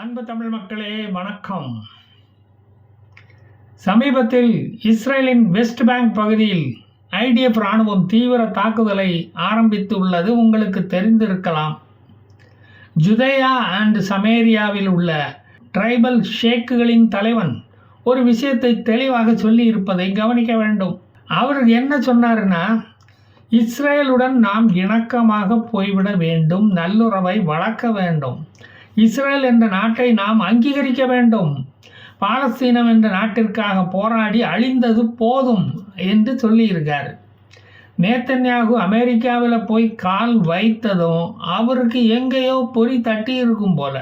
அன்பு தமிழ் மக்களே வணக்கம். சமீபத்தில் இஸ்ரேலின் வெஸ்ட் பேங்க் பகுதியில் ஐடிஎஃப் ராணுவம் தீவிர தாக்குதலை ஆரம்பித்து உள்ளது உங்களுக்கு தெரிந்திருக்கலாம். ஜுதேயா அண்ட் சமேரியாவில் உள்ள ட்ரைபல் ஷேக்குகளின் தலைவன் ஒரு விஷயத்தை தெளிவாக சொல்லி இருப்பதை கவனிக்க வேண்டும். அவர் என்ன சொன்னாருன்னா இஸ்ரேலுடன் நாம் இணக்கமாக போய்விட வேண்டும் நல்லுறவை வளர்க்க வேண்டும். இஸ்ரேல் என்ற நாட்டை நாம் அங்கீகரிக்க வேண்டும். பாலஸ்தீனம் என்ற நாட்டிற்காக போராடி அழிந்தது போதும் என்று சொல்லியிருக்கார். நேத்தன்யாகு அமெரிக்காவில் போய் கால் வைத்ததும் அவருக்கு எங்கேயோ பொறி தட்டி இருக்கும் போல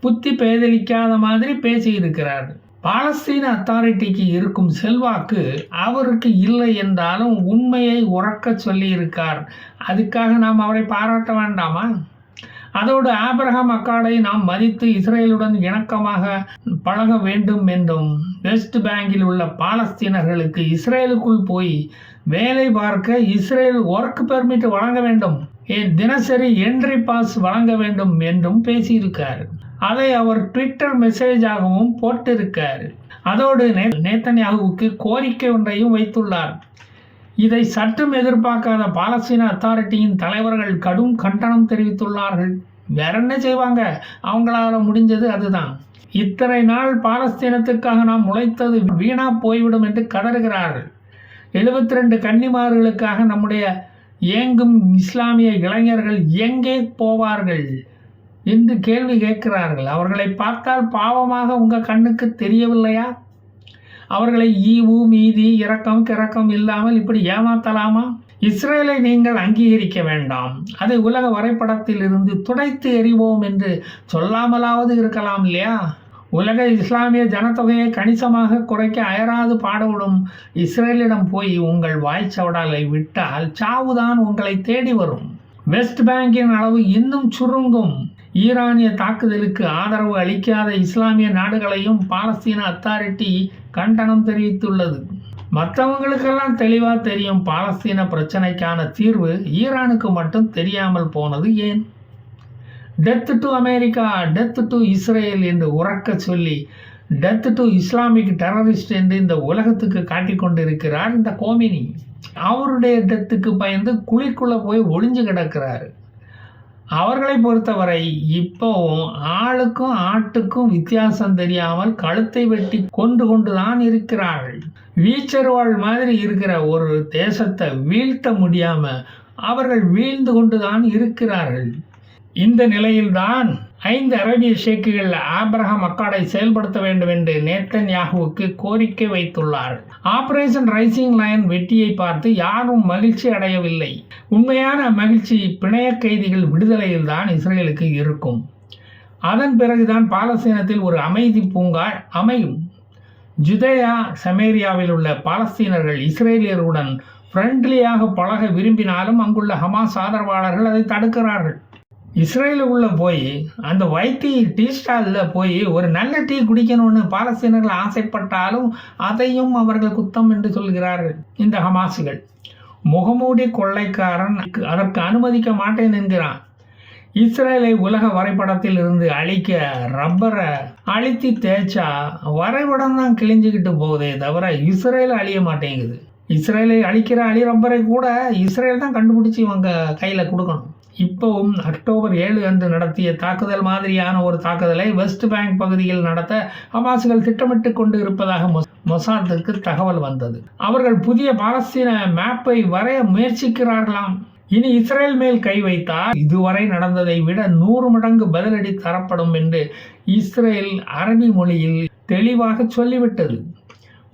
புத்தி பேதலிக்காத மாதிரி பேசியிருக்கிறார். பாலஸ்தீன அத்தாரிட்டிக்கு இருக்கும் செல்வாக்கு அவருக்கு இல்லை என்றாலும் உண்மையை உறக்க சொல்லியிருக்கார். அதுக்காக நாம் அவரை பாராட்ட வேண்டாமா? அதோடு ஆபிரகாம் அக்காடை நாம் மதித்து இஸ்ரேலுடன் இணக்கமாக பழக வேண்டும் என்றும் வெஸ்ட் பேங்கில் உள்ள பாலஸ்தீனர்களுக்கு இஸ்ரேலுக்குள் போய் வேலை பார்க்க இஸ்ரேல் ஒர்க் பெர்மிட் வழங்க வேண்டும். ஏன் தினசரி என்ட்ரி பாஸ் வழங்க வேண்டும் என்றும் பேசியிருக்கார். அதை அவர் ட்விட்டர் மெசேஜாகவும் போட்டிருக்கார். அதோடு நே- நேத்தன்யாகுவுக்கு கோரிக்கை ஒன்றையும் வைத்துள்ளார். இதை சற்றும் எதிர்பார்க்காத பாலஸ்தீன அத்தாரிட்டியின் தலைவர்கள் கடும் கண்டனம் தெரிவித்துள்ளார்கள். வேற என்ன செய்வாங்க? அவங்களால முடிஞ்சது அதுதான். இத்தனை நாள் பாலஸ்தீனத்துக்காக நாம் உழைத்தது வீணா போய்விடும் என்று கதறுகிறார்கள். எழுபத்தி ரெண்டு கன்னிமார்களுக்காக நம்முடைய ஏங்கும் இஸ்லாமிய இளைஞர்கள் எங்கே போவார்கள் என்று கேள்வி கேட்கிறார்கள். அவர்களை பார்த்தால் பாவமாக உங்கள் கண்ணுக்கு தெரியவில்லையா? அவர்களை ஈவு மீதி இரக்கம் கிறக்கம் இல்லாமல் இப்படி ஏமாத்தலாமா? இஸ்ரேலை நீங்கள் அங்கீகரிக்க வேண்டாம். அதை உலக வரைபடத்தில் இருந்து துடைத்து எறிவோம் என்று சொல்லாமலாவது இருக்கலாம் இல்லையா? உலக இஸ்லாமிய ஜனத்தொகையை கணிசமாக குறைக்க அயராது பாடுபடும் இஸ்ரேலிடம் போய் உங்கள் வாய்ச்சவடாலை விட்டால் சாவுதான் உங்களை தேடி வரும். வெஸ்ட் பேங்கின் அளவு இன்னும் சுருங்கும். ஈரானிய தாக்குதலுக்கு ஆதரவு அளிக்காத இஸ்லாமிய நாடுகளையும் பாலஸ்தீன அத்தாரிட்டி கண்டனம் தெரிவித்துள்ளது. மற்றவங்களுக்கெல்லாம் தெளிவாக தெரியும் பாலஸ்தீன பிரச்சனைக்கான தீர்வு ஈரானுக்கு மட்டும் தெரியாமல் போனது ஏன்? Death to America death to Israel என்று உறக்க சொல்லி டெத் டு இஸ்லாமிக் டெரரிஸ்ட் என்று இந்த உலகத்துக்கு காட்டிக் கொண்டிருக்கிறார் இந்த கோமினி. அவருடைய டெத்துக்கு பயந்து குழிக்குள்ளே போய் ஒளிஞ்சு கிடக்கிறாரு. அவர்களை பொறுத்தவரை இப்போவும் ஆளுக்கும் ஆட்டுக்கும் வித்தியாசம் தெரியாமல் கழுத்தை வெட்டி கொண்டு கொண்டு தான் இருக்கிறார்கள். வீச்சருவாள் மாதிரி இருக்கிற ஒரு தேசத்தை வீழ்த்த முடியாம அவர்கள் வீழ்ந்து கொண்டு தான் இருக்கிறார்கள். இந்த நிலையில்தான் ஐந்து அரேபிய ஷேக்குகள் ஆப்ரஹாம் அக்காடை செயல்படுத்த வேண்டும் என்று நேத்தன் யாகுவுக்கு கோரிக்கை வைத்துள்ளார். ஆபரேஷன் ரைசிங் லைன் வெற்றியை பார்த்து யாரும் மகிழ்ச்சி அடையவில்லை. உண்மையான மகிழ்ச்சி பிணைய கைதிகள் விடுதலையில் தான் இஸ்ரேலுக்கு இருக்கும். அதன் பிறகுதான் பாலஸ்தீனத்தில் ஒரு அமைதி பூங்கா அமையும். ஜுதேயா சமேரியாவில் உள்ள பாலஸ்தீனர்கள் இஸ்ரேலியருடன் ஃப்ரெண்ட்லியாக பழக விரும்பினாலும் அங்குள்ள ஹமாஸ் ஆதரவாளர்கள் அதை தடுக்கிறார்கள். இஸ்ரேலுக்குள்ளே போய் அந்த வைத்தி டீ ஸ்டாலில் போய் ஒரு நல்ல டீ குடிக்கணும்னு பாலஸ்தீனர்கள் ஆசைப்பட்டாலும் அதையும் அவர்கள் குத்தம் என்று சொல்கிறார்கள். இந்த ஹமாசுகள் முகமூடி கொள்ளைக்காரன் அதற்கு அனுமதிக்க மாட்டேன் என்கிறான். இஸ்ரேலை உலக வரைபடத்தில் இருந்து அழிக்க ரப்பரை அழித்து தேய்ச்சா வரைபடம் தான் கிழிஞ்சுக்கிட்டு போகுதே தவிர இஸ்ரேல் அழிய மாட்டேங்குது. இஸ்ரேலை அழிக்கிற அழி ரப்பரை கூட இஸ்ரேல் தான் கண்டுபிடிச்சி இவங்க கையில் கொடுக்கணும். இப்போவும் அக்டோபர் ஏழு அன்று நடத்திய தாக்குதல் மாதிரியான ஒரு தாக்குதலை வெஸ்ட் பேங்க் பகுதியில் நடத்த ஹமாசுகள் திட்டமிட்டு கொண்டு இருப்பதாக மொசாத்துக்கு தகவல் வந்தது. அவர்கள் புதிய பாலஸ்தீன மேப்பை வரைய முயற்சிக்கிறார்களாம். இனி இஸ்ரேல் மேல் கை வைத்தால் இதுவரை நடந்ததை விட நூறு மடங்கு பதிலடி தரப்படும் என்று இஸ்ரேல் அரபி மொழியில் தெளிவாக சொல்லிவிட்டது.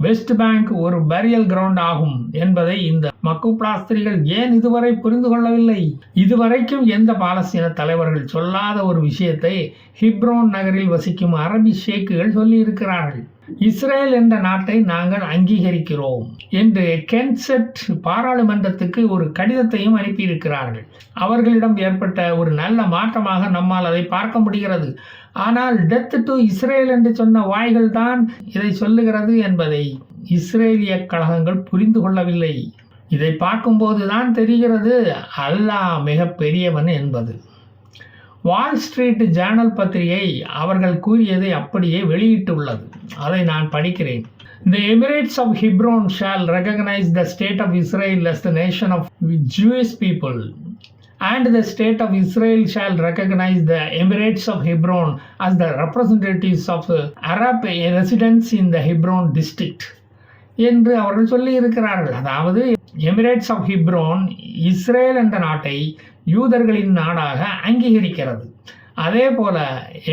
வெஸ்ட் பேங்க் ஒரு பரியல் கிரவுண்ட் ஆகும் என்பதை இந்த மக்கு பிளாஸ்திரிகள் ஏன் இதுவரை புரிந்து கொள்ளவில்லை? இதுவரைக்கும் எந்த பாலஸ்தீன தலைவர்கள் சொல்லாத ஒரு விஷயத்தை ஹிப்ரோன் நகரில் வசிக்கும் அரபி ஷேக்குகள் சொல்லியிருக்கிறார்கள். இஸ்ரேல் என்ற நாட்டை நாங்கள் அங்கீகரிக்கிறோம் என்று கென்செட் பாராளுமன்றத்துக்கு ஒரு கடிதத்தையும் அனுப்பியிருக்கிறார்கள். அவர்களிடம் ஏற்பட்ட ஒரு நல்ல மாற்றமாக நம்மால் அதை பார்க்க முடிகிறது. ஆனால் டெத் டு இஸ்ரேல் என்று சொன்ன வாய்கள் தான் இதை சொல்லுகிறது என்பதை இஸ்ரேலிய கழகங்கள் புரிந்து கொள்ளவில்லை. இதை பார்க்கும்போது தான் தெரிகிறது அல்லாஹ் மிக பெரியவன் என்பது. வால் ஸ்ட்ரீட் ஜேர்னல் பத்திரிகை அவர்கள் கூறியதை அப்படியே வெளியிட்டுள்ளது அதை நான் படிக்கிறேன் The Emirates of Hebron shall recognize the state of Israel as the nation of Jewish people, and the state of Israel shall recognize the Emirates of Hebron as the representatives of Arab residents in the Hebron district. என்று அவர்கள் சொல்லி இருக்கிறார்கள் அதாவது Emirates of ஹிப்ரோன் Israel என்ற நாட்டை யூதர்களின் நாடாக அங்கீகரிக்கிறது. அதே போல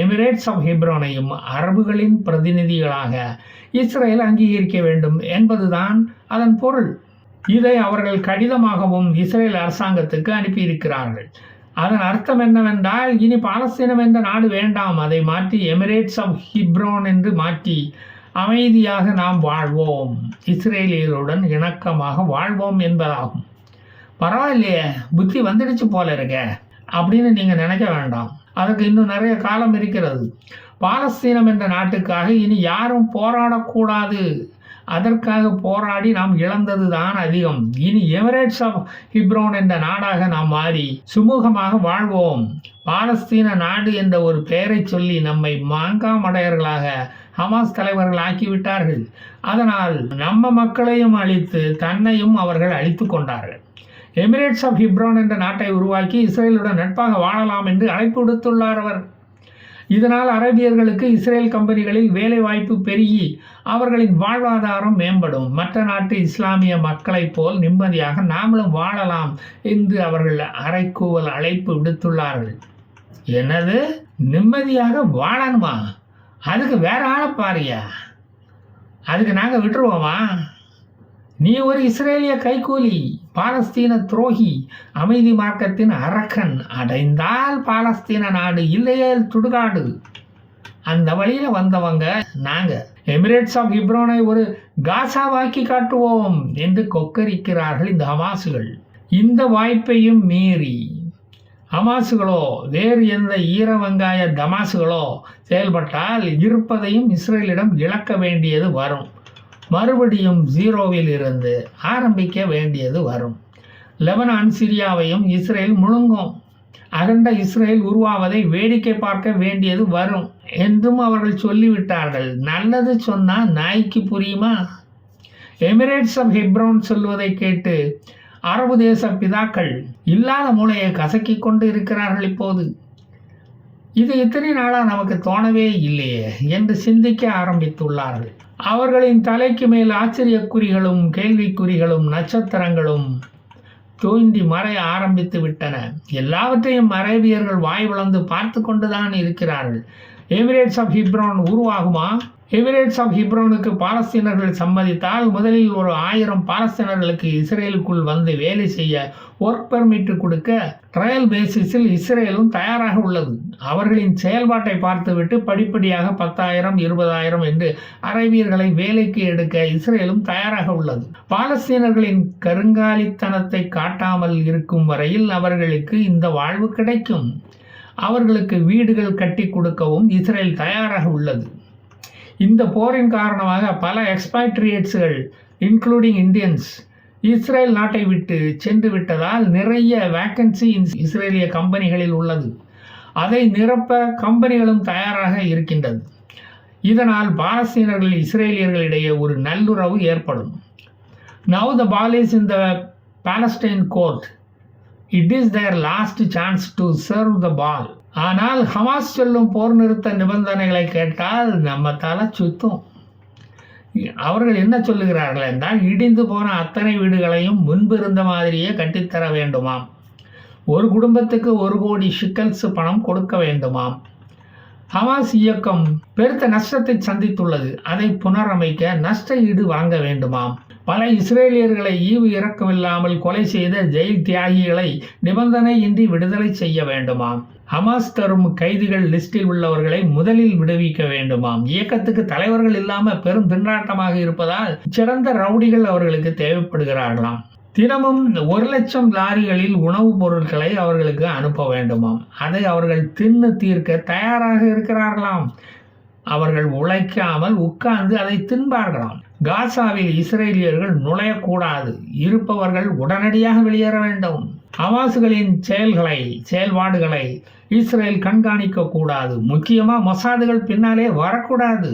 எமிரேட்ஸ் ஆஃப் ஹிப்ரோனையும் அரபுகளின் பிரதிநிதிகளாக இஸ்ரேல் அங்கீகரிக்க வேண்டும் என்பதுதான் அதன் பொருள். இதை அவர்கள் கடிதமாகவும் இஸ்ரேல் அரசாங்கத்துக்கு அனுப்பியிருக்கிறார்கள். அதன் அர்த்தம் என்னவென்றால் இனி பாலஸ்தீனம் என்ற நாடு வேண்டாம் அதை மாற்றி எமிரேட்ஸ் ஆஃப் ஹிப்ரோன் என்று மாற்றி அமைதியாக நாம் வாழ்வோம். இஸ்ரேலியருடன் இணக்கமாக வாழ்வோம் என்பதாகும். பரவாயில்லையே புத்தி வந்துடுச்சு போல இருக்க அப்படின்னு நீங்கள் நினைக்க வேண்டாம். அதுக்கு இன்னும் நிறைய காலம் இருக்கிறது. பாலஸ்தீனம் என்ற நாட்டுக்காக இனி யாரும் போராடக்கூடாது. அதற்காக போராடி நாம் இழந்தது தான் அதிகம். இனி எமிரேட்ஸ் ஆஃப் ஹிப்ரோன் என்ற நாடாக நாம் மாறி சுமூகமாக வாழ்வோம். பாலஸ்தீன நாடு என்ற ஒரு பெயரை சொல்லி நம்மை மாங்காமடையர்களாக ஹமாஸ் தலைவர்கள் ஆக்கிவிட்டார்கள். அதனால் நம்ம மக்களையும் அழித்து தன்னையும் அவர்கள் அழித்து கொண்டார்கள். எமிரேட்ஸ் ஆஃப் ஹிப்ரான் என்ற நாட்டை உருவாக்கி இஸ்ரேலுடன் நட்பாக வாழலாம் என்று அழைப்பு விடுத்துள்ளார் அவர். இதனால் அரபியர்களுக்கு இஸ்ரேல் கம்பெனிகளில் வேலைவாய்ப்பு பெருகி அவர்களின் வாழ்வாதாரம் மேம்படும். மற்ற நாட்டு இஸ்லாமிய மக்களைப் போல் நிம்மதியாக நாமளும் வாழலாம் என்று அவர்கள் அரைக்கூவல் அழைப்பு விடுத்துள்ளார்கள். என்னது? நிம்மதியாக வாழணுமா? அதுக்கு வேற ஆளை பாரியா அதுக்கு நாங்கள் விட்டுருவோமா? நீ ஒரு இஸ்ரேலிய கைகூலி பாலஸ்தீன துரோகி அமைதி மார்க்கத்தின் அரக்கன் அடைந்தால் பாலஸ்தீன நாடு இல்லையே துடுகாடு. அந்த வழியில் வந்தவங்க நாங்கள் எமிரேட்ஸ் ஆஃப் இப்ரோனை ஒரு காசாவாக்கி காட்டுவோம் என்று கொக்கரிக்கிறார்கள் இந்த ஹமாசுகள். இந்த வாய்ப்பையும் மீறி. ஹமாசுகளோ வேறு எந்த ஈர வெங்காய தமாசுகளோ செயல்பட்டால் இருப்பதையும் இஸ்ரேலிடம் இழக்க வேண்டியது வரும். மறுபடியும் ஜீரோவில் இருந்து ஆரம்பிக்க வேண்டியது வரும். லெபனான் சிரியாவையும் இஸ்ரேல் முழுங்கும். அகண்ட இஸ்ரேல் உருவாவதை வேடிக்கை பார்க்க வேண்டியது வரும் என்றும் அவர்கள் சொல்லிவிட்டார்கள். நல்லது சொன்னால் நாய்க்கு புரியுமா? எமிரேட்ஸ் ஆஃப் ஹிப்ரோன் சொல்வதை கேட்டு அரபு தேச பிதாக்கள் இல்லாத மூளையை கசக்கி கொண்டு இருக்கிறார்கள் இப்போது. இது இத்தனை நாளாக நமக்கு தோணவே இல்லையே என்று சிந்திக்க ஆரம்பித்துள்ளார்கள். அவர்களின் தலைக்கு மேல் ஆச்சரியக்குறிகளும் கேள்விக்குறிகளும் நட்சத்திரங்களும் தூண்டி மறைய ஆரம்பித்து விட்டன. எல்லாவற்றையும் அரேபியர்கள் வாய் வளர்ந்து பார்த்து கொண்டுதான் இருக்கிறார்கள். எமிரேட்ஸ் ஆஃப் ஹிப்ரான் உருவாகுமா? எமிரேட்ஸ் ஆஃப் ஹிப்ரோனுக்கு பாலஸ்தீனர்கள் சம்மதித்தால் முதலில் ஒரு ஆயிரம் பாலஸ்தீனர்களுக்கு இஸ்ரேலுக்குள் வந்து வேலை செய்ய ஒர்க் பெர்மிட் கொடுக்க ட்ரையல் பேசிஸில் இஸ்ரேலும் தயாராக உள்ளது. அவர்களின் செயல்பாட்டை பார்த்துவிட்டு படிப்படியாக பத்தாயிரம் இருபதாயிரம் என்று அரேபியர்களை வேலைக்கு எடுக்க இஸ்ரேலும் தயாராக உள்ளது. பாலஸ்தீனர்களின் கருங்காலித்தனத்தை காட்டாமல் இருக்கும் வரையில் அவர்களுக்கு இந்த வாழ்வு கிடைக்கும். அவர்களுக்கு வீடுகள் கட்டி கொடுக்கவும் இஸ்ரேல் தயாராக உள்ளது. இந்த போரின் காரணமாக பல எக்ஸ்பேட்ரியேட்ஸ்கள் இன்க்ளூடிங் இந்தியன்ஸ் இஸ்ரேல் நாட்டை விட்டு சென்று விட்டதால் நிறைய வேக்கன்சி இஸ்ரேலிய கம்பெனிகளில் உள்ளது. அதை நிரப்ப கம்பெனிகளும் தயாராக இருக்கின்றது இதனால் பாலஸ்தீனர்கள் இஸ்ரேலியர்களிடையே ஒரு நல்லுறவு ஏற்படும். Now the ball is in the Palestine court it is their last chance to serve the ball ஆனால் ஹமாஸ் சொல்லும் போர் நிறுத்த நிபந்தனைகளை கேட்டால் நம்ம தலை சுத்தும். அவர்கள் என்ன சொல்லுகிறார்கள் என்றால் இடிந்து போன அத்தனை வீடுகளையும் முன்பு இருந்த மாதிரியே கட்டித்தர வேண்டுமாம். ஒரு குடும்பத்துக்கு ஒரு கோடி ஷிக்கல்ஸ் பணம் கொடுக்க வேண்டுமாம். ஹமாஸ் இயக்கம் பெருத்த நஷ்டத்தை சந்தித்துள்ளது. அதை புனரமைக்க நஷ்ட ஈடு வாங்க வேண்டுமாம். பல இஸ்ரேலியர்களை ஈவு இறக்கமில்லாமல் கொலை செய்த ஜெயில் தியாகிகளை நிபந்தனையின்றி விடுதலை செய்ய வேண்டுமாம். ஹமாஸ் தரும் கைதிகள் லிஸ்டில் உள்ளவர்களை முதலில் விடுவிக்க வேண்டுமாம். இயக்கத்துக்கு தலைவர்கள் இல்லாம பெரும் திண்டாட்டமாக இருப்பதால் சிறந்த ரவுடிகள் அவர்களுக்கு தேவைப்படுகிறார்களாம். தினமும் ஒரு லட்சம் லாரிகளில் உணவுப் பொருட்களை அவர்களுக்கு அனுப்ப வேண்டுமாம். அதை அவர்கள் தின்னு தீர்க்க தயாராக இருக்கிறார்களாம். அவர்கள் உழைக்காமல் உட்கார்ந்து அதை தின்பார்களாம். காசாவில் இஸ்ரேலியர்கள் நுழையக்கூடாது. இருப்பவர்கள் உடனடியாக வெளியேற வேண்டும். அவாசுகளின் செயல்களை செயல்பாடுகளை இஸ்ரேல் கண்காணிக்க கூடாது முக்கியமாக மொசாதுகள் பின்னாலே வரக்கூடாது.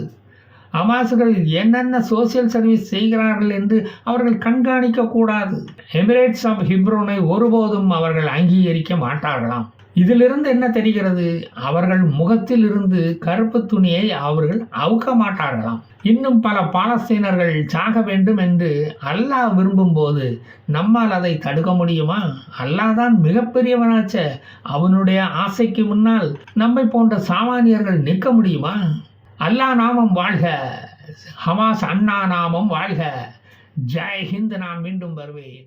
அமாசுகள் என்னென்ன சோசியல் சர்வீஸ் செய்கிறார்கள் என்று அவர்கள் கண்காணிக்க கூடாது எமிரேட்ஸ் ஆஃப் ஹிப்ரோனை ஒருபோதும் அவர்கள் அங்கீகரிக்க மாட்டார்களாம். இதிலிருந்து என்ன தெரிகிறது? அவர்கள் முகத்தில் இருந்து கருப்பு துணியை அவர்கள் அவுக்க மாட்டார்களாம். இன்னும் பல பாலஸ்தீனர்கள் சாக வேண்டும் என்று அல்லாஹ் விரும்பும்போது நம்மால் அதை தடுக்க முடியுமா? அல்லாஹ் தான் மிகப்பெரியவனாச்சே. அவனுடைய ஆசைக்கு முன்னால் நம்மை போன்ற சாமானியர்கள் நிற்க முடியுமா? அல்லாஹ் நாமம் வாழ்க. ஹமாஸ் அண்ணா நாமம் வாழ்க. ஜெய் ஹிந்த் நான் மீண்டும் வருவேன்.